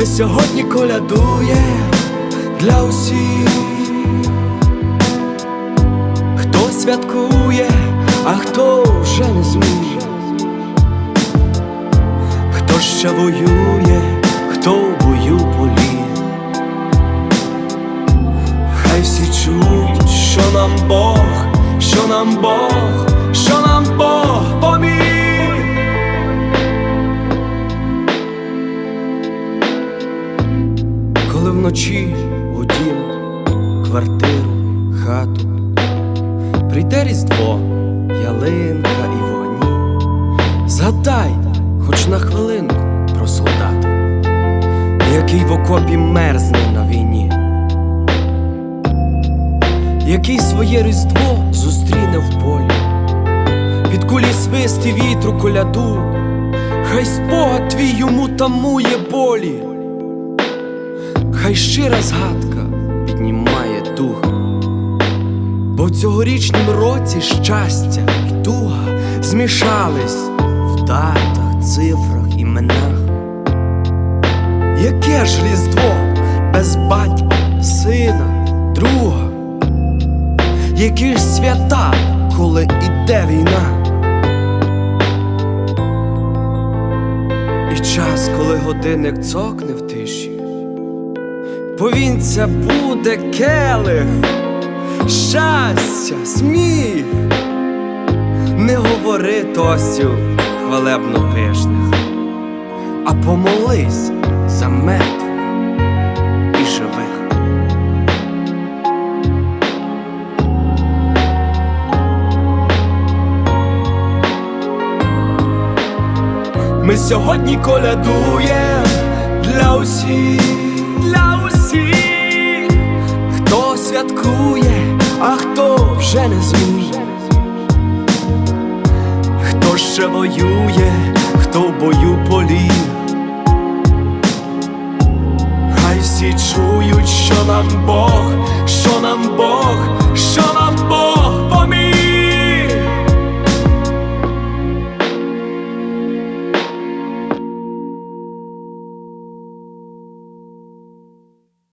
Ми сьогодні колядує для усіх, хто святкує, а хто вже не зміг, хто ще воює, хто в бою поліг. Хай всі чують, що нам Бог, що нам Бог, що вночі у дім, квартиру, хату прийде різдво, ялинка і вогні. Згадай, хоч на хвилинку про солдата, який в окопі мерзне на війні, який своє різдво зустріне в полі, під кулі свист і вітру коляду, хай спогад твій йому тамує болі. Хай щира згадка піднімає дух, бо в цьогорічнім році щастя і туга змішались в датах, цифрах, іменах. Яке ж різдво без батька, сина, друга? Які ж свята, коли іде війна? І час, коли годинник цокне в тиші повінця буде келих, щастя, сміх. Не говори тостів хвалебно пишних, а помолись за мертвих і живих. Ми сьогодні колядуємо для усіх, для усіх, хто святкує, а хто вже не зміє, хто ще воює, хто в бою полів, хай всі чують, що нам Бог, що нам Бог, що нам.